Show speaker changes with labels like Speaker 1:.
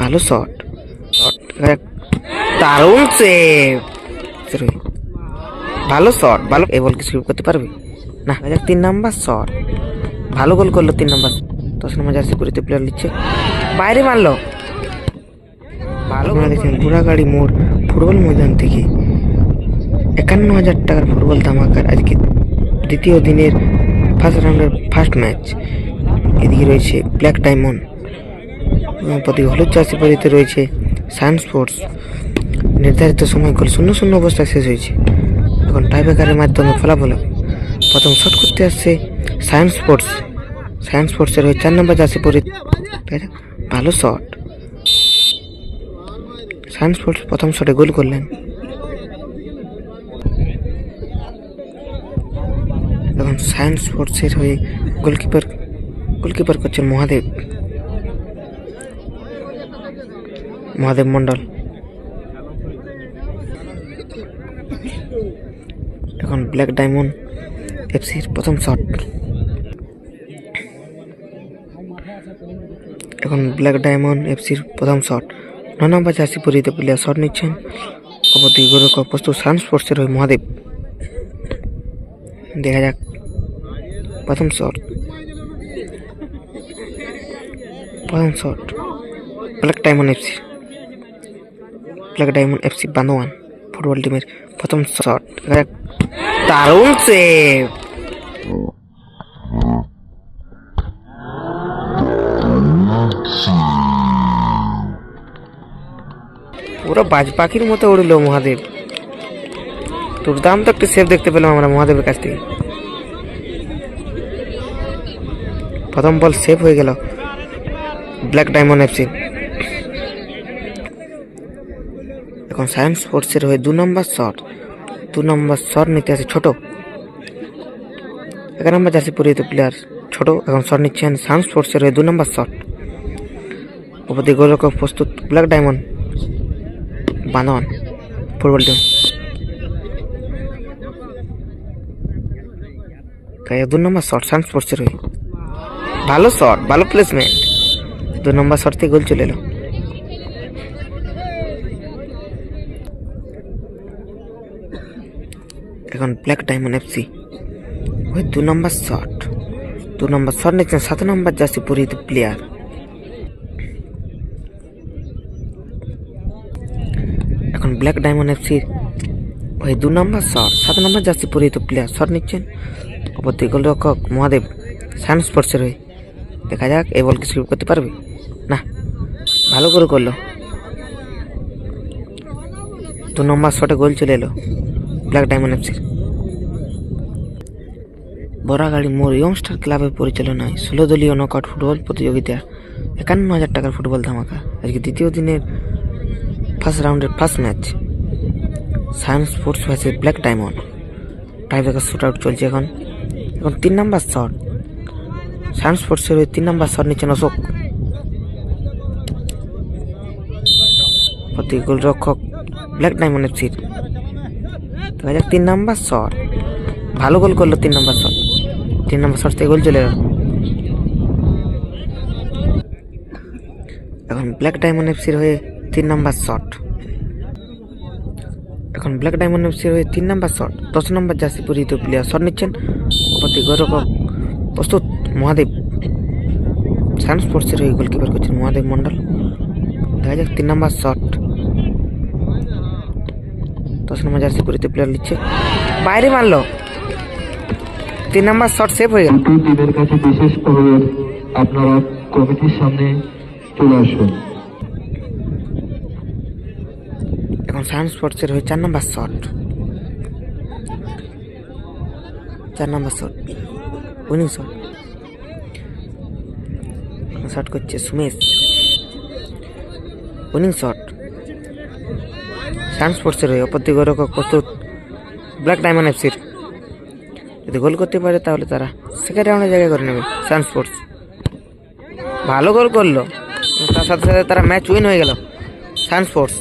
Speaker 1: ভালো শট দারুণ সেভ ভালো শট ভালো এই বল কি স্কিপ করতে পারবি? না তিন নাম্বার শট ভালো গোল করল তিন নাম্বার দশ নম্বর জার্সি পরিতে প্লেয়ার নিচ্ছে। বাইরে মারলো। ভালো করে দেখছেন বুড়াগাড়ি মোড়, ফুটবল ময়দান থেকে। একান্ন হাজার টাকার ফুটবল ধামাকার আজকে দ্বিতীয় দিনের ফার্স্ট রাউন্ডের ফার্স্ট ম্যাচ এদিকে রয়েছে ব্ল্যাক ডায়মন্ড প্রতি হলুদ চাষি পরিতে রয়েছে সায়েন্স স্পোর্টস। নির্ধারিত সময় গোল, শূন্য শূন্য অবস্থায় শেষ হয়েছে। এখন টাইব্রেকারের মাধ্যমে ফলাফল। প্রথম শট করতে আসছে সায়েন্স স্পোর্টস। সায়েন্স স্পোর্টসের হয়ে চার নম্বর চাষি পরি ভালো শট সায়েন্স স্পোর্টস প্রথম শটে গোল করলেন। এখন সায়েন্স স্পোর্টসের হয়ে গোলকিপার গোলকিপার করছেন মহাদেব। মহাদেব মন্ডল। এখন ব্ল্যাক ডায়মন্ড এফসির প্রথম শট এখন ব্ল্যাক ডায়মন্ড এফসির প্রথম শট নয় নম্বর জার্সি পরিহিত প্লেয়ার শট নিচ্ছেন অপরদিকে গোলরক্ষক প্রস্তুত সান স্পোর্টসের হয়ে মহাদেব। দেখা যাক প্রথম শট প্রথম shot black diamond FC black diamond FC Bandwan football টিমের প্রথম শট দারুণ সেভ পুরো বাজ পাখির মতো উড়লো মহাদেব। দুর্দান্ত একটি সেভ দেখতে পেলাম আমরা মহাদেবের কাছ থেকে। প্রথম বল সেভ হয়ে গেল ব্ল্যাক ডায়মন্ড এফসি এখন সায়েন্স স্পোর্টসের হয়ে দু নম্বর শট দু নম্বর শট নিতে আছে ছোট। এগারো নম্বর জার্সি পরিহিত প্লেয়ার ছোট, এখন শট নিচ্ছেন সায়েন্স স্পোর্টসের হয়ে দু নম্বর শট উপদি গোলরক্ষক প্রস্তুত black diamond Bandhan football team. দু নম্বর শট সায়েন্স স্পোর্টসের হয়ে। ভালো শট ভালো প্লেসমেন্ট দু নম্বর শট থেকে গোল চলে এলো। এখন ব্ল্যাক ডায়মন্ড এফসি ওই দু নম্বর শট দু নম্বর শট নিচ্ছেন সাত নম্বর জার্সি পরিহিত প্লেয়ার এখন ব্ল্যাক ডায়মন্ড এফসির ওই দু নম্বর শট সাত নম্বর জার্সি পরিহিত প্লেয়ার শট নিচ্ছেন অপরদি গোলরক্ষক মহাদেব সায়েন্স স্পোর্টসের হয়ে। দেখা যাক, এই বল কি স্কিপ করতে পারবে? না, ভালো করে করল। দু নম্বর শটে গোল চলে এলো। ব্ল্যাক ডায়মন্ড এফসির বরাগাড়ি মোর ইয়ংস্টার ক্লাবের পরিচালনায় ষোলো দলীয় নকআউট ফুটবল প্রতিযোগিতা একান্ন হাজার টাকার ফুটবল ধামাকা। আজকে দ্বিতীয় দিনের ফার্স্ট রাউন্ডের first match science sports versus black diamond tiebreaker shoot out চলছে এখন। এখন তিন নাম্বার শট সায়েন্স স্পোর্টসের ওই তিন নাম্বার শট নিচ্ছেন অশোক প্রতি গোলরক্ষক ব্ল্যাক ডায়মন্ড এফসির দেখা যাক তিন নাম্বার শট। ভালো গোল করল তিন নাম্বার শট। তিন নাম্বার শট থেকে গোল চলে এলো এখন ব্ল্যাক ডায়মন্ড এফসির হয়ে তিন নাম্বার শট। এখন ব্ল্যাক ডায়মন্ড এফসির হয়ে তিন নাম্বার শট। দশ নম্বর জার্সি পরিহিত প্লেয়ার শট নিচ্ছেন। প্রতি গোলরক্ষক প্রস্তুত মহাদেব। সায়েন্স স্পোর্টসের হয়ে গোলকিপার করছেন মহাদেব মন্ডল দেখা যাক তিন নাম্বার শট। দশ নম্বর জার্সি পরিহিত প্লেয়ার নিচ্ছে। বাইরে মারলো। তিন নম্বর শট সেভ হয়ে গেল।
Speaker 2: দুটি টিমের কাছে বিশেষ অনুরোধ আপনারা কমিটির সামনে চলে আসুন।
Speaker 1: এখন সায়েন্স স্পোর্টসের হয়ে চার নম্বর শট চার number shot winning shot shot করছে সুমেশ। উইনিং শট সায়েন্স স্পোর্টসের হয়ে অপর দিকে প্রস্তুত ব্ল্যাক ডায়মন্ড এফসির যদি গোল করতে পারে তাহলে তারা সেকেন্ড রাউন্ডে জায়গা করে নেবে। সায়েন্স স্পোর্টস ভালো গোল করল। তার সাথে সাথে তারা ম্যাচ উইন হয়ে গেল। Science sports